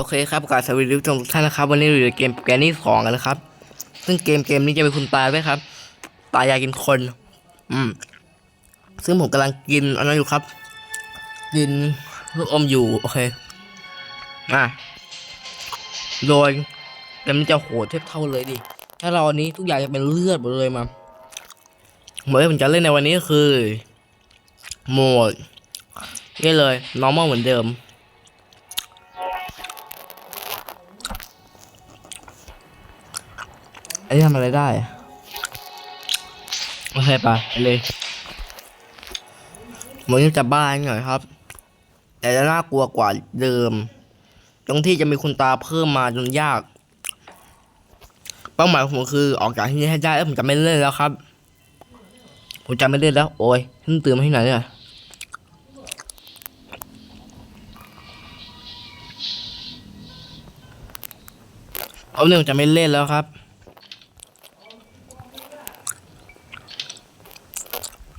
โอเคครับกราสวัสดีทุกท่านนะครับ วันนี้เราอยู่ในเกมแกนนี่สองกันนะครับ ซึ่งเกมเกมนี้จะเป็นคุณตาด้วยครับ ตายายกินคน อืม ซึ่งผมกำลังกินอันนั้นอยู่ครับ กินลูกอมอยู่ โอเคอะโดยเกมนี้จะโหดเทียบเท่าเลยดิ ถ้าเราอันนี้ทุกอย่างจะเป็นเลือดหมดเลยมาโหมดที่ผมจะเล่นในวันนี้คือโหมดนี่เลย normal เหมือนเดิม อันนี้ทำอะไรได้โอเคไปไปเลยมันจะบ้าหน่อยครับ แต่จะน่ากลัวกว่าเดิม ตรงที่จะมีคุณตาเพิ่มมาจนยาก เป้าหมายของผมคือออกจากที่นี่ให้ได้แล้วผมจะไม่เล่นแล้วครับ ผมจะไม่เล่นแล้ว โอ้ยเพิ่งตื่นมาที่ไหนเนี่ยเอาเนี่ยจะไม่เล่นแล้วครับ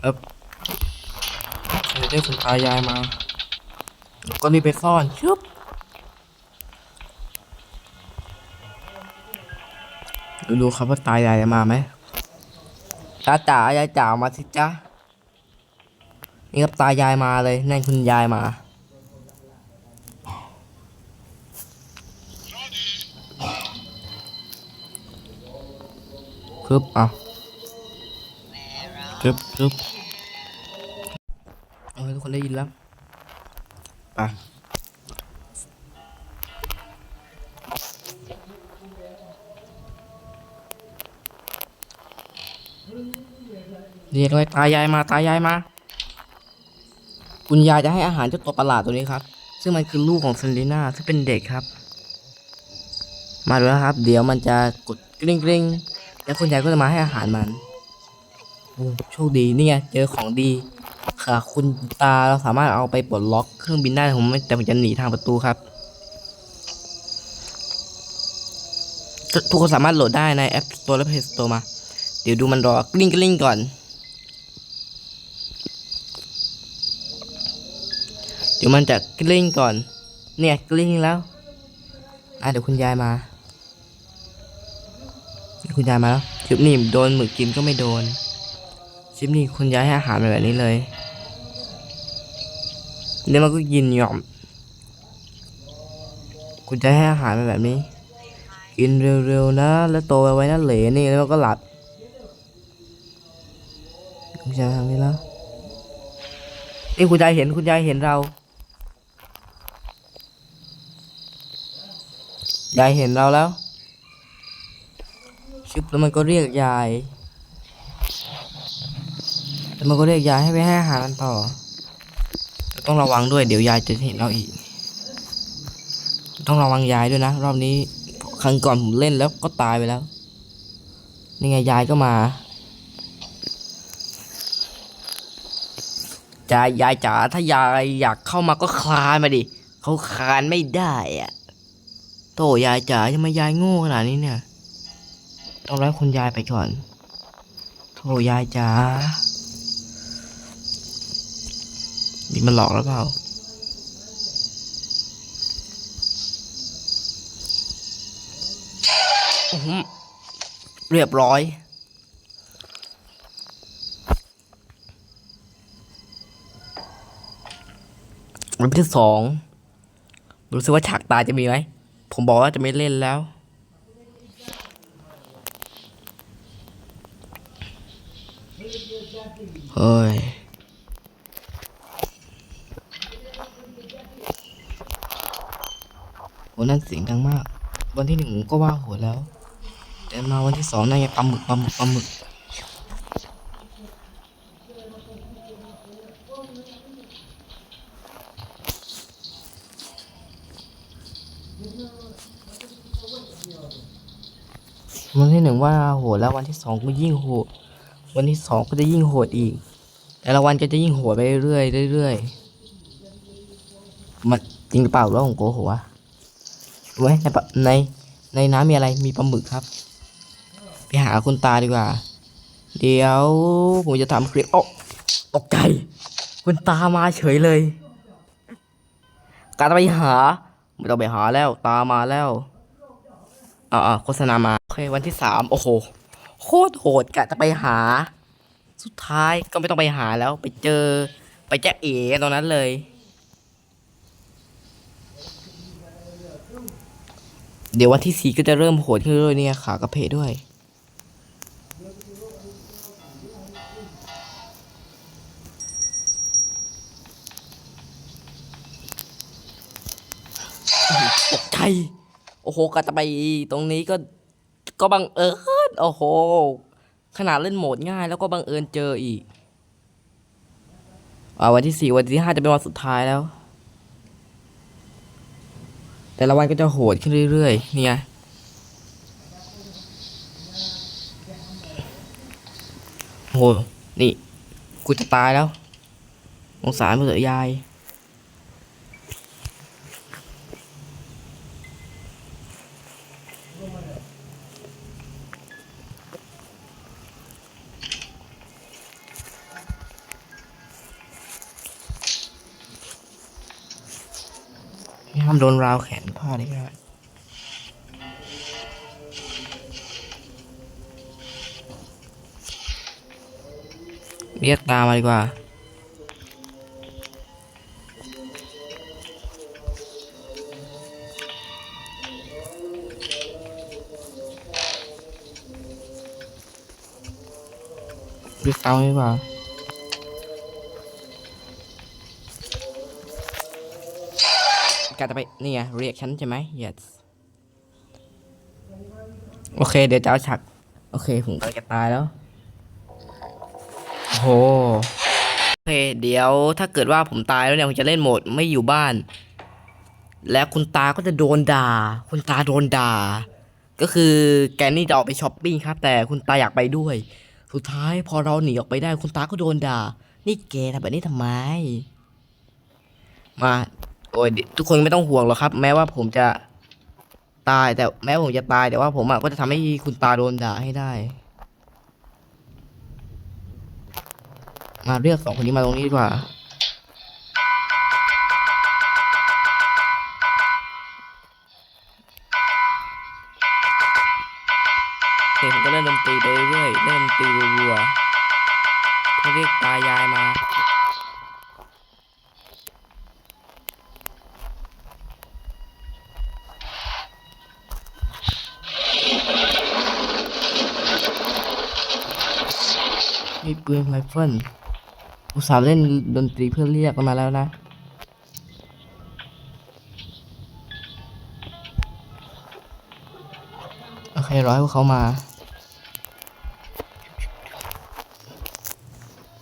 เอบเดี๋ยวได้คุณตายายมา ก็รีบไปซ่อนชุบดูดูครับว่าตายายจะมาไหมตาจ๋ายายจ๋ามาสิจ๊ะนี่ครับตายายมาเลยนั่นคุณยายมาคึบอะ จึ๊บจึ๊บเอาให้ทุกคนได้ยินแล้วไปเรียกเลยตายายมาตายายมา คุณยายจะให้อาหารเจ้าตัวประหลาดตัวนี้ครับ ซึ่งมันคือลูกของเซนลิน่าซึ่งเป็นเด็กครับ มาดูนะครับ เดี๋ยวมันจะกดกริ๊งกริ๊งแล้วคุณยายก็จะมาให้อาหารมัน โอ้โชคดีนี่ไงเจอของดีค่ะคุณตาเราสามารถเอาไปปลดล็อกเครื่องบินได้ผมไม่แต่ผมจะหนีทางประตูครับ ทุกคนสามารถโหลดได้ในแอป Store และ Play Store มา เดี๋ยวดูมันรอกลิ้งกลิ้งก่อน เดี๋ยวมันจะกลิ้งก่อน เนี่ยกลิ้งแล้ว อะเดี๋ยวคุณยายมา คุณยายมาแล้วจุบนี่โดนหมึกกินก็ไม่โดน ชิปนี่คุณย้ายให้อาหารมาแบบนี้เลยเดี๋ยวมันก็กินหย่อม คุณจะให้อาหารมาแบบนี้ กินเร็วๆนะ แล้วโตไว้นะเหลนี่แล้วมันก็หลับคุณยายทำนี้แล้วนี่คุณยายเห็นคุณยายเห็นเรายายเห็นเราแล้วชึบแล้วมันก็เรียกยาย แต่มันก็เรียกยายให้ไปให้อาหารมันต่อต,ต้องระวังด้วย เดี๋ยวยายจะเห็นเราอีก ต้องระวังยายด้วยนะ รอบนี้ ครั้งก่อนผมเล่นแล้วก็ตายไปแล้ว นี่ไงยายก็มาจายยายจ๋าถ้ายายอยากเข้ามาก็คลานมาดิเขาคลานไม่ได้อะโตยายจ๋าทำไมยายโง่ขนาดนี้เนี่ย ต้องไล่คุณยายไปก่อนโทยายจ๋า นี่มันหลอกหรือเปล่าเรียบร้อยวันที่สองรู้สึกว่าฉากตายจะมีไหม ผมบอกว่าจะไม่เล่นแล้ว เฮ้ย โหนั่นเสียงดังมาก วันที่หนึ่งผมก็ว่าโหดแล้ว แต่มาวันที่สองนั่นไงปลาหมึกปลาหมึกปลาหมึกวันที่หนึ่งว่าโหดแล้ววันที่สองก็ยิ่งโหด วันที่สองก็จะยิ่งโหดอีก แต่ละวันก็จะยิ่งโหดไปเรื่อยๆเรื่อยๆมันจริงหรือเปล่าหรือว่าผมโกหกวะ รู้ไหมในในในน้ำมีอะไรมีปลาหมึกครับ ไปหาคุณตาดีกว่า เดี๋ยวผมจะทำคลิปโอ้ตกใจ คุณตามาเฉยเลย การไปหา ไม่ต้องไปหาแล้วตามาแล้วอ่าโฆษณามา โอเค วันที่สามโอ้โห โคตรโหดกะจะไปหา สุดท้ายก็ไม่ต้องไปหาแล้วไปเจอไปแจ้เอ๋ตรงนั้นเลย เดี๋ยววันที่สี่ก็จะเริ่มโหดขึ้นเรื่อยเนี่ยขากระเพกด้วย ตกใจ โอ้โหกะจะไปตรงนี้ก็ก็บังเอิญโอ้โห ขนาดเล่นโหมดง่ายแล้วก็บังเอิญเจออีกอ่าวันที่สี่วันที่ห้าจะเป็นวันสุดท้ายแล้ว แต่ละวันก็จะโหดขึ้นเรื่อยๆเนี่ยโห นี่ กูจะตายแล้วสงสารมึงเถอะยาย ห้ามโดนราวแขนพ่อนี่ก็ได้เรียกตามาดีกว่าเรียก กาการจะไปนี่ไงเรียกฉันใช่ไหม yes โอเค เดี๋ยวจะเอาฉากโอเค ผมก็จะตายแล้วโอ้โหโอเค เดี๋ยวถ้าเกิดว่าผมตายแล้วเนี่ยผมจะเล่นโหมดไม่อยู่บ้าน และคุณตาก็จะโดนด่า คุณตาโดนด่า ก็คือแกนี่จะออกไปช้อปปิ้งครับ แต่คุณตาอยากไปด้วย สุดท้ายพอเราหนีออกไปได้คุณตาก็โดนด่า นี่แกทำแบบนี้ทำไม มา โอ้ยทุกคนไม่ต้องห่วงหรอกครับ แม้ว่าผมจะตายแต่แม้ผมจะตายแต่ว่าผมอะก็จะทำให้คุณตาโดนด่าให้ได้ มาเรียกสองคนนี้มาตรงนี้ดีกว่าโอเคผมก็เล่นดนตรีไปเรื่อยเล่นดนตรีรัวๆเพื่อเรียกตายายมา มีปืนไรเฟิลอุตส่าห์เล่นดนตรีเพื่อเรียกมันมาแล้วนะ โอเครอให้พวกเขามา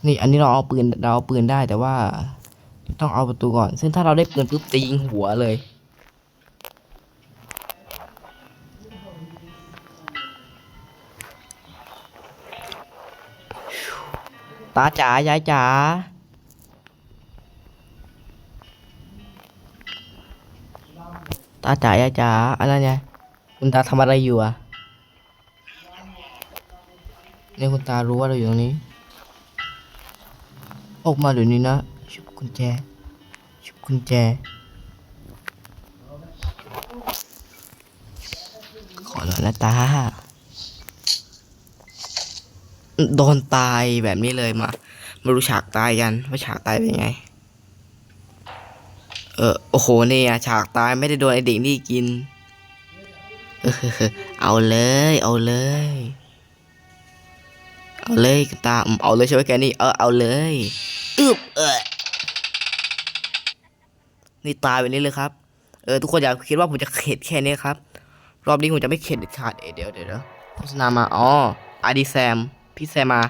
นี่อันนี้เราเอาปืนเราเอาปืนได้แต่ว่า ต้องเอาประตูก่อน ซึ่งถ้าเราได้ปืนปุ๊บจะยิงหัวเลย ตาจ๋ายายจ๋าตาจ๋ายายจ๋าอะไรเนี่ยคุณตาทำอะไรอยู่อะเนี่ยคุณตารู้ว่าเราอยู่ตรงนี้ ออกมาเดี๋ยวนี้นะชุบกุญแจชุบกุญแจ ขอหน่อยนะตา โดนตายแบบนี้เลยมา มารู้ฉากตายกันว่าฉากตายเป็นไง เออโอ้โหเนี่ยฉากตายไม่ได้โดนไอเด็กนี่กิน เออเอาเลย เอาเลย เอาเลยตาอืมเอาเลยใช่ไหมแกนี่เออเอาเลยอึบเออนี่ตายแบบนี้เลยครับ เออทุกคนอย่าคิดว่าผมจะเข็ดแค่นี้ครับ รอบนี้ผมจะไม่เข็ดเด็ดขาดเอเดี๋ยวเดี๋ยวโฆษณามาอ๋ออาดีแซม พี่แซมมา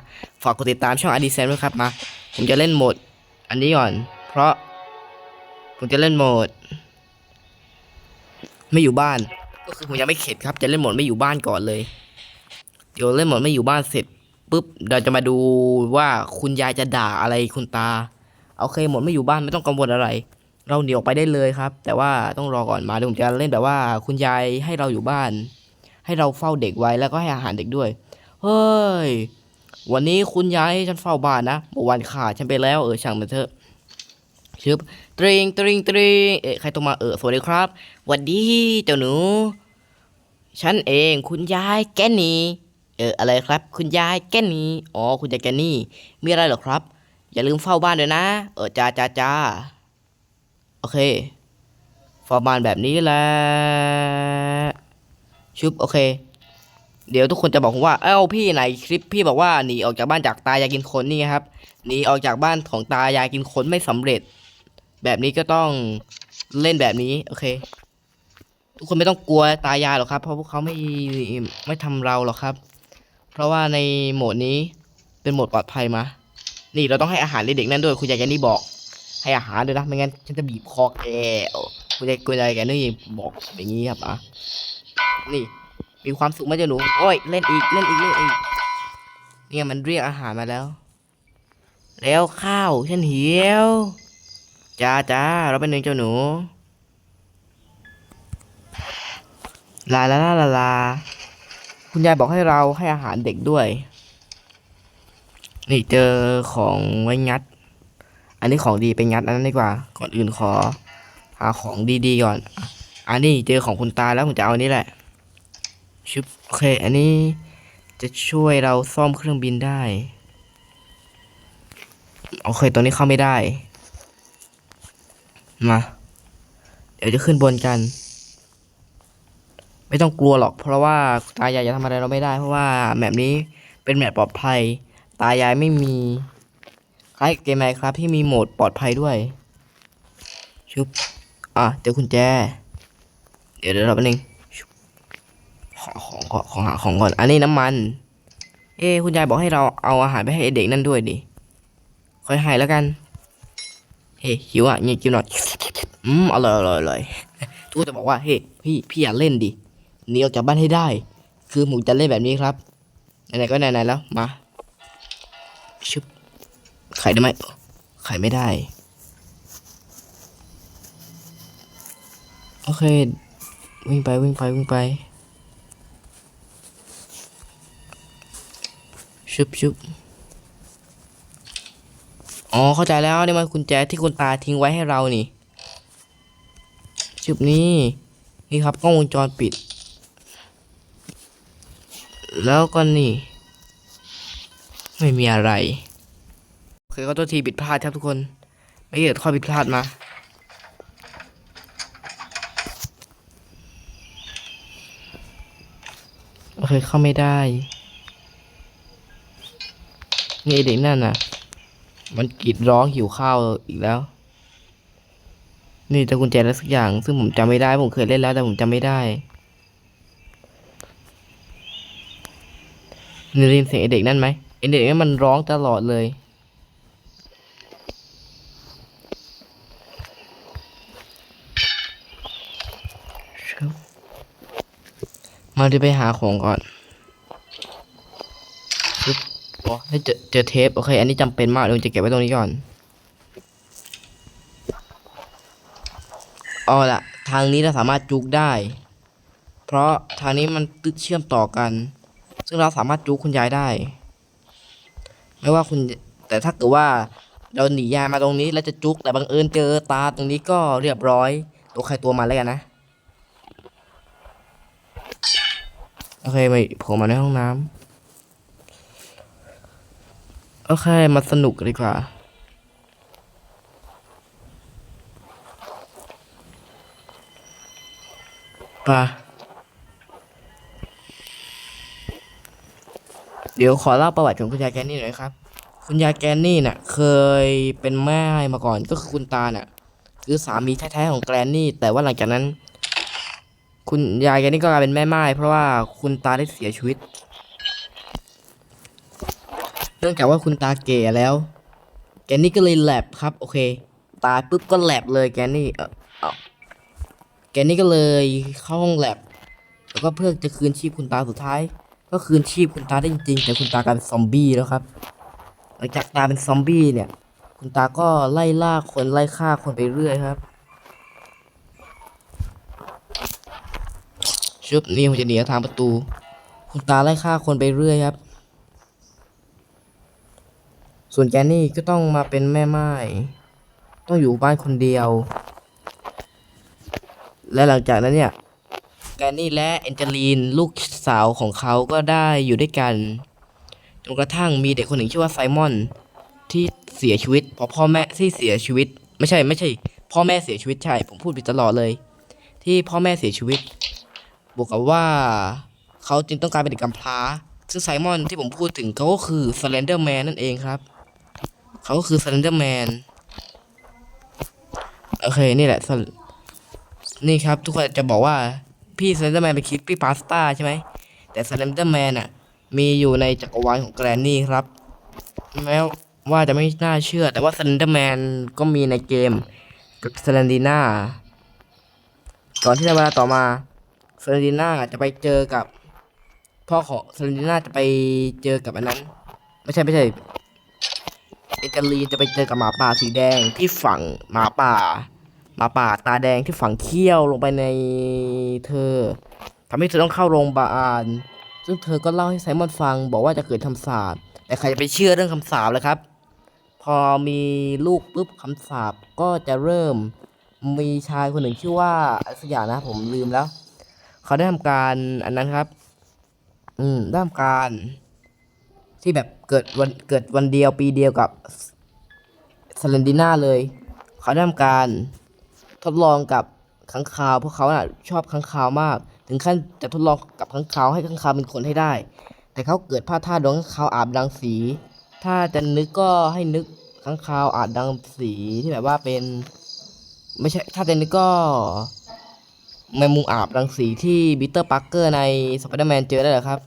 ฝากกดติดตามช่องอดีแซมด้วยครับมา ผมจะเล่นโหมด อันนี้ก่อน เพราะ ผมจะเล่นโหมด ไม่อยู่บ้าน ก็คือผมยังไม่เข็ดครับ จะเล่นโหมดไม่อยู่บ้านก่อนเลย เดี๋ยวเล่นโหมดไม่อยู่บ้านเสร็จปุ๊บเราจะมาดูว่าคุณยายจะด่าอะไรคุณตาโอเคโหมดไม่อยู่บ้านไม่ต้องกังวลอะไร เราหนีออกไปได้เลยครับ แต่ว่าต้องรอก่อนมาเดี๋ยวผมจะเล่นแบบว่าคุณยายให้เราอยู่บ้าน ให้เราเฝ้าเด็กไว้แล้วก็ให้อาหารเด็กด้วย เฮ้ย วันนี้คุณยายให้ฉันเฝ้าบ้านนะเมื่อวานขาดฉันไปแล้วเออช่างมันเถอะชึบตริงตริงตริงเอ๊ะใครโทรมาเออสวัสดีครับหวัดดีเจ้าหนู ฉันเองคุณยายแกนี่เอออะไรครับ คุณยายแกนี่อ๋อคุณยายแกนนี่ มีอะไรเหรอครับ อย่าลืมเฝ้าบ้านด้วยนะ เออจ้าจ้าจ้าโอเคเฝ้าบ้านแบบนี้แหละชุบโอเค เดี๋ยวทุกคนจะบอกผมว่า เอ้าพี่ไหนคลิปพี่บอกว่าหนีออกจากบ้านจากตายายกินคนนี่ครับหนีออกจากบ้านของตายายกินคนไม่สำเร็จ แบบนี้ก็ต้องเล่นแบบนี้ โอเค ทุกคนไม่ต้องกลัวตายายหรอกครับ เพราะพวกเขาไม่ไม่ทำเราหรอกครับ เพราะว่าในโหมดนี้เป็นโหมดปลอดภัยมานี่เราต้องให้อาหารเด็กๆนั่นด้วยคุณยายแกนี่บอก ให้อาหารด้วยนะไม่งั้นฉันจะบีบคอแกคุณยายคุณยายแกนี่บอกอย่างนี้ครับอะนี่ มีความสุขไหมเจ้าหนูโอ้ยเล่นอีกเล่นอีกเล่นอีก เนี่ยมันเรียกอาหารมาแล้ว แล้วข้าวฉันหิวจ้าจ้าเราเป็นหนึ่งเจ้าหนูลาลาลาลาลาคุณยายบอกให้เราให้อาหารเด็กด้วย นี่เจอของไว้งัด อันนี้ของดีไปงัดอันนั้นดีกว่า ก่อนอื่นขอหาของดีๆก่อน อันนี้เจอของคุณตาแล้วผมจะเอาอันนี้แหละ ชุบโอเค อันนี้จะช่วยเราซ่อมเครื่องบินได้ โอเคตัวนี้เข้าไม่ได้ มา เดี๋ยวจะขึ้นบนกัน ไม่ต้องกลัวหรอก เพราะว่าตายายจะทำอะไรเราไม่ได้ เพราะว่าแมปนี้เป็นแมปปลอดภัย ตายายไม่มีคล้ายกับเกมไหมครับที่มีโหมดปลอดภัยด้วย ชุบ อะเจอคุณแจ เดี๋ยวเดี๋ยวราแป๊บนึง ขอของขอของหาของก่อน อันนี้น้ำมัน เอ้คุณยายบอกให้เราเอาอาหารไปให้เด็กนั่นด้วยดิ ค่อยให้แล้วกัน เฮ้ยหิวอะนี่กินหน่อย อืมอร่อยอร่อยอร่อยทุกคนจะบอกว่า เฮ้ยพี่พี่อย่าเล่นดิหนีออกจากบ้านให้ได้ คือผมจะเล่นแบบนี้ครับ ไหนๆก็ไหนๆแล้ว มา ชึบไข่ได้ไหมไข่ไม่ได้ โอเค วิ่งไปวิ่งไปวิ่งไป ชุบชุบอ๋อเข้าใจแล้วนี่มันกุญแจที่คุณตาทิ้งไว้ให้เรานี่ ชุบนี้นี่ครับกล้องวงจรปิด แล้วก็นี่ ไม่มีอะไรโอเคก็ตัวทีผิดพลาดครับทุกคน ไม่เกิดข้อผิดพลาดมาโอเคเข้าไม่ได้ เด็กนั่นน่ะ มันกรีดร้องหิวข้าวอีกแล้ว นี่จะกุญแจอะไรสักอย่าง ซึ่งผมจำไม่ได้ผมเคยเล่นแล้วแต่ผมจำไม่ได้นี่ได้ยินเสียงไอเด็กนั่นไหมไอเด็กนั่นมันร้องตลอดเลย มาเดี๋ยวไปหาของก่อน โอ้ได้เจอเจอเทป โอเค อันนี้จำเป็นมากเดี๋ยจะเก็บไว้ตรงนี้ก่อนเอาละทางนี้เราสามารถจุกได้ เพราะทางนี้มันตึกเชื่อมต่อกัน ซึ่งเราสามารถจุกคุณยายได้ ไม่ว่าคุณแต่ถ้าเกิดว่าเราหนียายมาตรงนี้แล้วจะจุกแต่บังเอิญเจอตาตรงนี้ก็เรียบร้อย ตัวใครตัวมันแล้วกันนะ โอเคไปผมมาในห้องน้ำ โอเค มาสนุกดีกว่า ปะเดี๋ยวขอเล่าประวัติของคุณยายแกนนี่หน่อยครับ คุณยายแกนนี่น่ะ เคยเป็นแม่มาก่อนก็คือคุณตาน่ะ คือสามีแท้ๆของแกรนนี่ แต่ว่าหลังจากนั้น คุณยายแกนนี่ก็กลายเป็นแม่ไม้เพราะว่าคุณตาได้เสียชีวิต เนื่องจากว่าคุณตาเก่แล้ว แกนี่ก็เลยแลบครับ โอเค ตายปุ๊บก็แลบเลยแกนี่เออเอาแกนี่ก็เลยเข้าห้องแลบแล้วก็เพื่อจะคืนชีพคุณตาสุดท้าย ก็คืนชีพคุณตาได้จริงๆแต่คุณตากลายเป็นซอมบี้แล้วครับหลังจากตาเป็นซอมบี้เนี่ย คุณตาก็ไล่ล่าคนไล่ฆ่าคนไปเรื่อยครับชุบนี่ผมจะหนีทางประตู คุณตาไล่ฆ่าคนไปเรื่อยครับ ส่วนแกนี่ก็ต้องมาเป็นแม่ไม้ต้องอยู่บ้านคนเดียว และหลังจากนั้นเนี่ยแกรนี่และแอนเจลีนลูกสาวของเขาก็ได้อยู่ด้วยกันจนกระทั่งมีเด็กคนหนึ่งชื่อว่าไซมอน ที่เสียชีวิตเพราะพ่อแม่ที่เสียชีวิต ไม่ใช่ไม่ใช่ พ่อแม่เสียชีวิตใช่ ผมพูดผิดตลอดเลย ที่พ่อแม่เสียชีวิต บวกกับว่าเขาจึงต้องการเป็นเด็กกำพร้า ซึ่งไซมอนที่ผมพูดถึงเขาก็คือสเลนเดอร์แมนนั่นเองครับ เขาก็คือสเลนเดอร์แมนโอเค นี่แหละ นี่ครับ ทุกคนจะบอกว่าพี่สเลนเดอร์แมนเป็นคิดพี่พาสต้าใช่ไหม แต่สเลนเดอร์แมนอะ มีอยู่ในจักรวาลของแกรนนี่ครับ แม้ว่าจะไม่น่าเชื่อ แต่ว่าสเลนเดอร์แมนก็มีในเกมกับสเลนดีน่าก่อนที่ในเวลาต่อมาซเลนดิน่าจะไปเจอกับพ่อของซเลนดิน่าจะไปเจอกับอันนั้น ไม่ใช่ไม่ใช่ เอเจลีนจะไปเจอกับหมาป่าสีแดงที่ฝังหมาป่าหมาป่าตาแดงที่ฝังเขี้ยวลงไปในเธอทำให้เธอต้องเข้าโรงพยาบาลซึ่งเธอก็เล่าให้ไซมอนฟัง บอกว่าจะเกิดคำสาปแต่ใครจะไปเชื่อเรื่องคำสาปเลยครับ พอมีลูกปุ๊บคำสาปก็จะเริ่มมีชายคนหนึ่งชื่อว่าสักอย่างนะผมลืมแล้ว เขาได้ทำการอันนั้นครับ อืมได้ทำการ ที่แบบเกิดวันเกิดวันเดียวปีเดียวกับสเลนดิน่าเลย เขาได้ทำการทดลองกับค้างคาว เพราะเขาน่ะชอบค้างคาวมาก ถึงขั้นจะทดลองกับค้างคาวให้ค้างคาวเป็นคนให้ได้ แต่เขาเกิดพลาดท่าโดนค้างคาวอาบรังสี ถ้าจะนึกก็ให้นึกค้างคาวอาบรังสีที่แบบว่าเป็น ไม่ใช่ถ้าจะนึกก็แมงมุมอาบรังสีที่บิเตอร์ปักเกอร์ในสไปเดอร์แมนเจอได้เหรอครับ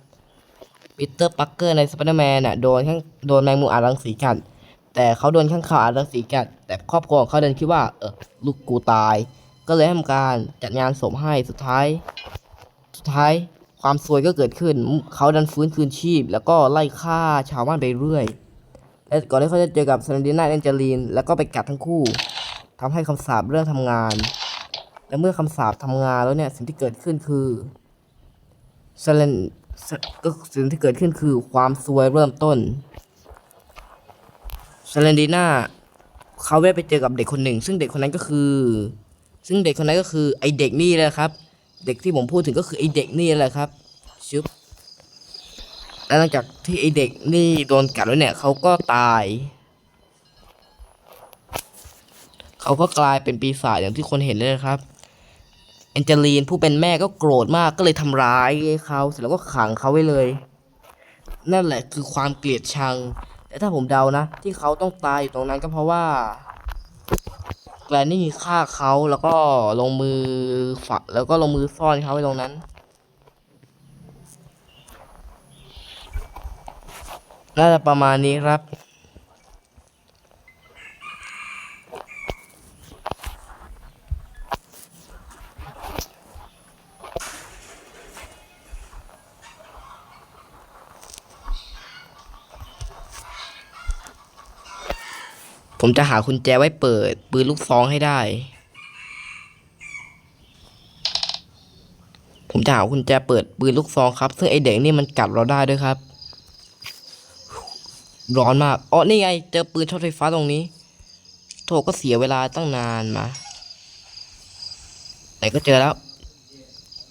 บิตเตอร์ปักเกอร์ในสไปเดอร์แมนน่ะโดนข้างโดนแมงมุมอารังสีกัด แต่เขาโดนข้างข่าวอารังสีกัด แต่ครอบครัวของเขาเดินคิดว่าเออลูกกูตาย ก็เลยทำการจัดงานศพให้สุดท้าย สุดท้ายความซวยก็เกิดขึ้น เขาดันฟื้นคืนชีพ แล้วก็ไล่ฆ่าชาวบ้านไปเรื่อย และก่อนที่เขาจะเจอกับซานดิน่าแอนเจลีน แล้วก็ไปกัดทั้งคู่ทำให้คำสาปเริ่มทำงาน และเมื่อคำสาปทำงานแล้วเนี่ยสิ่งที่เกิดขึ้นคือเซเลน ก็สิ่งที่เกิดขึ้นคือความซวยเริ่มต้นเซเลนดีน่าเขาได้ไปเจอกับเด็กคนหนึ่ง ซึ่งเด็กคนนั้นก็คือ ซึ่งเด็กคนนั้นก็คือไอเด็กนี่แหละครับ เด็กที่ผมพูดถึงก็คือไอเด็กนี่แหละครับชึบและหลังจากที่ไอเด็กนี่โดนกัดแล้วเนี่ยเขาก็ตายเขาก็กลายเป็นปีศาจอย่างที่คนเห็นเลยนะครับ แอนเจลีนผู้เป็นแม่ก็โกรธมากก็เลยทำร้ายเขาเสร็จแล้วก็ขังเขาไว้เลย นั่นแหละคือความเกลียดชังแต่ถ้าผมเดานะ ที่เขาต้องตายอยู่ตรงนั้นก็เพราะว่าแกรนนี่ฆ่าเขาแล้วก็ลงมือฝักแล้วก็ลงมือซ่อนเขาไว้ตรงนั้น น่าจะประมาณนี้ครับ ผมจะหากุญแจไว้เปิด ปืนลูกซองให้ได้ ผมจะหากุญแจเปิดปืนลูกซองครับ ซึ่งไอเด็กนี่มันกัดเราได้ด้วยครับ ร้อนมากอ๋อนี่ไง เจอปืนช็อตไฟฟ้าตรงนี้ โถก็เสียเวลาตั้งนานมาแต่ก็เจอแล้ว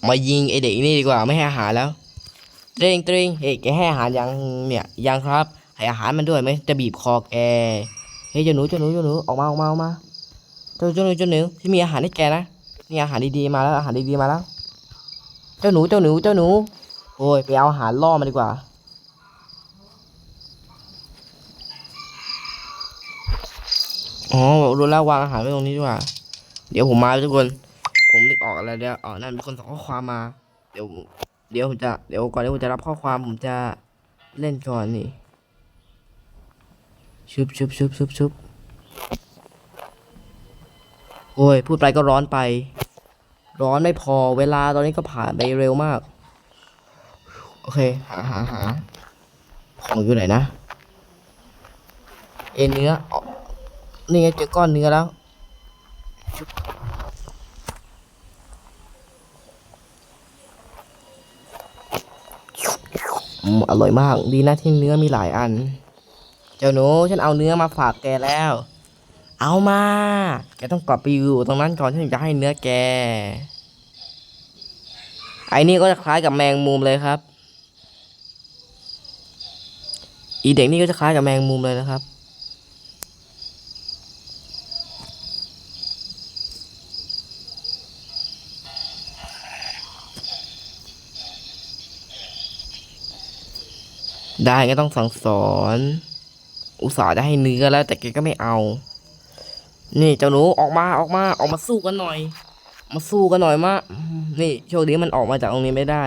มายิงไอเด็กนี่ดีกว่าไม่ให้อาหารแล้วเตรงเตรงเฮ้แกให้อาหารยังเนี่ยยังครับ ให้อาหารมันด้วยไหมจะบีบคอแก เฮ้ยเจ้าหนูเจ้าหนูเจ้าหนูออกมาออกมาออกมาเจ้าเจ้าหนูเจ้าหนูที่มีอาหารให้แกนะนี่อาหารดีๆมาแล้วอาหารดีๆมาแล้ว เจ้าหนูเจ้าหนูเจ้าหนู โอ้ยไปเอาอาหารล่อมาดีกว่าอ๋อรู้แล้ววางอาหารไว้ตรงนี้ดีกว่า เดี๋ยวผมมาทุกคน ผมนึกออกอะไรแล้วอ๋อนั่นมีคนส่งข้อความมา เดี๋ยว เดี๋ยวผมจะ เดี๋ยวก่อนที่ผมจะรับข้อความผมจะเล่นก่อนนี่ ชุบชุบชุบชุบชุบโอ้ย พูดไปก็ร้อนไป ร้อนไม่พอเวลาตอนนี้ก็ผ่านไปเร็วมาก โอเค หาหาหาของอยู่ไหนนะ เอ็นเนื้ออนี่ไงเจอก้อนเนื้อแล้วอร่อยมาก ดีนะที่เนื้อมีหลายอัน จ้าหนูฉันเอาเนื้อมาฝากแกแล้ว เอามา แกต้องกลับไปอยู่ตรงนั้นก่อนฉันจะให้เนื้อแก ไอ้นี่ก็จะคล้ายกับแมงมุมเลยครับ อีเด็กนี่ก็จะคล้ายกับแมงมุมเลยนะครับ ได้ก็ต้องสั่งสอน อุตส่าห์จะให้เนื้อแล้ว แต่แกก็ไม่เอา นี่เจ้าหนูออกมาออกมาออกมาสู้กันหน่อย มาสู้กันหน่อยมานี่โชคดีมันออกมาจากตรงนี้ไม่ได้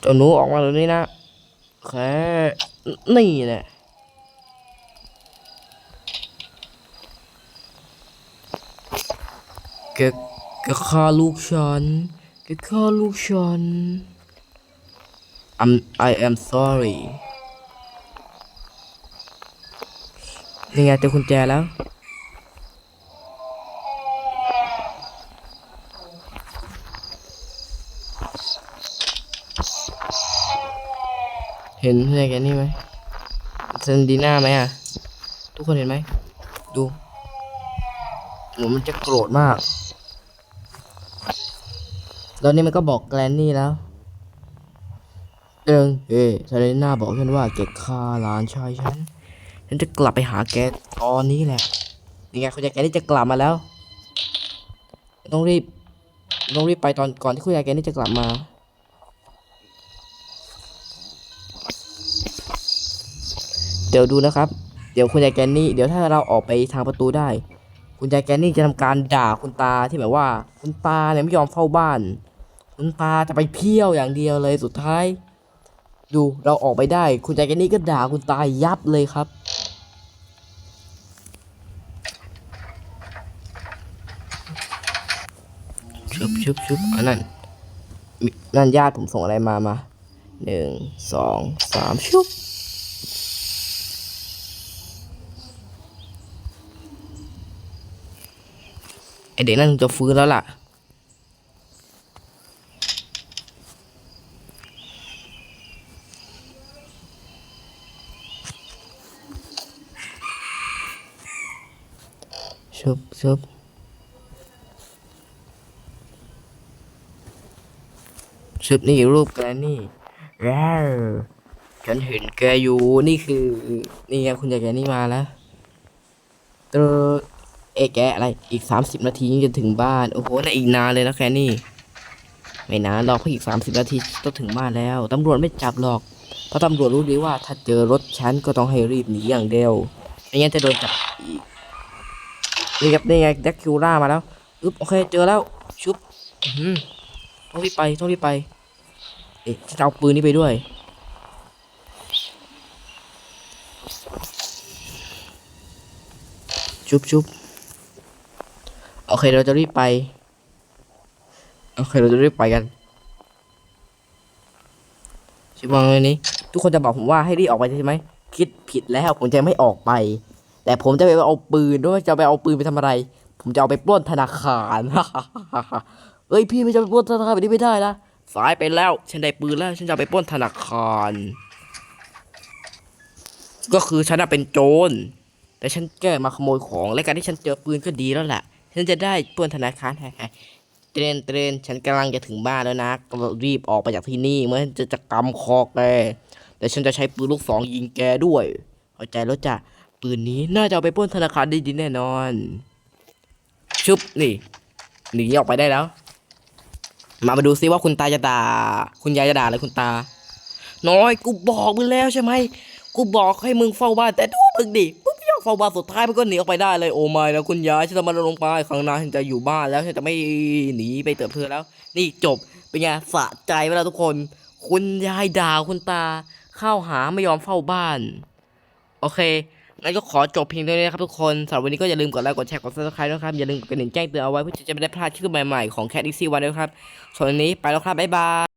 เจ้าหนูออกมาตรงนี้นะแค่นี่แหละแกแกฆ่าลูกฉันแกฆ่าลูกฉัน I'm I am sorry นี่ไงเจอกุญแจแล้ว เห็นเพื่อนแกนี่ไหมเซนดีน่าไหมอะ ทุกคนเห็นไหม ดูหมือนมันจะโกรธมาก แล้วนี่มันก็บอกแกลนนี่แล้ว เอิงเฮ้เซเลน่าบอกฉันว่าแกฆ่าหลานชายฉัน ฉันจะกลับไปหาแกตอนนี้แหละนี่ไงคุณยายแกนี่จะกลับมาแล้ว ต้องรีบ ต้องรีบไปตอนก่อนที่คุณยายแกนี่จะกลับมา เดี๋ยวดูนะครับ เดี๋ยวคุณยายแกนี่ เดี๋ยวถ้าเราออกไปทางประตูได้ คุณยายแกนี่จะทำการด่าคุณตาที่แบบว่า คุณตาเนี่ยไม่ยอมเฝ้าบ้าน คุณตาจะไปเที่ยวอย่างเดียวเลยสุดท้าย ดูเราออกไปได้ คุณยายแกนี่ก็ด่าคุณตายับเลยครับ ชุบชุบชุบอันนั้นมินั่นญาติผมส่งอะไรมามาหนึ่งสองสามชุบไอเด็กนั่นจะฟื้นแล้วล่ะ ชุบชุบชุบนี่รูปแกรนนี่แล้วฉันเห็นแกอยู่นี่คือ นี่ไงคุณยายแกนี่มาแล้วเตอเอะแกอะไรอีกสามสิบนาทีจะถึงบ้าน โอ้โหน่าอีกนานเลยนะแกนี่ ไม่นานหรอกเพราะอีกสามสิบนาทีก็ถึงบ้านแล้วตำรวจไม่จับหรอกเพราะตำรวจรู้ดีว่าถ้าเจอรถฉันก็ต้องให้รีบหนีอย่างเดียวไม่งั้นจะโดนจับอีก นี่ครับนี่ไงแดกคิวล่ามาแล้วอึ๊บโอเคเจอแล้วชุบอื้อหือต้องรีบไปต้องรีบไป เอ๊ะจะเอาปืนนี้ไปด้วยชุบชุบโอเคเราจะรีบไป โอเคเราจะรีบไปกันชิบองเลยนี้ ทุกคนจะบอกผมว่าให้รีบออกไปใช่ไหมคิดผิดแล้วผมจะไม่ออกไป แต่ผมจะไปเอาปืนด้วยจะไปเอาปืนไปทำอะไร ผมจะเอาไปปล้นธนาคารเอ้ยพี่ไม่จะไปปล้นธนาคารแบบนี้ไม่ได้นะสายไปแล้ว ฉันได้ปืนแล้ว ฉันจะไปปล้นธนาคาร ก็คือฉันเป็นโจร แต่ฉันแก้มาขโมยของ และการที่ฉันเจอปืนก็ดีแล้วแหละ ฉันจะได้ปล้นธนาคารเตรนเตรนฉันกำลังจะถึงบ้านแล้วนะรีบออกไปจากที่นี่เมื่อฉันจะจะกำคอแกแต่ฉันจะใช้ปืนลูกสองยิงแกด้วยเข้าใจแล้วจ้ะ ปืนนี้น่าจะเอาไปปล้นธนาคารได้ดีแน่นอน ชุบนี่หนีออกไปได้แล้ว มามาดูซิว่าคุณตาจะด่า คุณยายจะด่าอะไรคุณตา น้อยกูบอกมึงแล้วใช่ไหมกูบอกให้มึงเฝ้าบ้านแต่ดูมึงดิมึงไม่ยอมเฝ้าบ้านสุดท้ายมันก็หนีออกไปได้เลยโอ้ไม่แล้วคุณยายฉันจะมาลงไปข้งหน้าฉันจะอยู่บ้านแล้วฉันจะไม่หนีไปเติบเธอแล้ว นี่จบเป็นไงสะใจไปแล้วทุกคน คุณยายด่าคุณตา เข้าหาไม่ยอมเฝ้าบ้าน โอเค งั้นก็ขอจบเพียงเท่านี้นะครับทุกคนสำหรับวันนี้ก็อย่าลืมกดไลค์กดแชร์กดซับสไครต์ด้วยครับอย่าลืมกดกระดิ่งแจ้งเตือนเอาไว้เพื่อจะไม่ได้พลาดคลิปใหม่ๆของแคดดิซี่วันด้วยครับส่วนวันนี้ไปแล้วครับบ๊ายบาย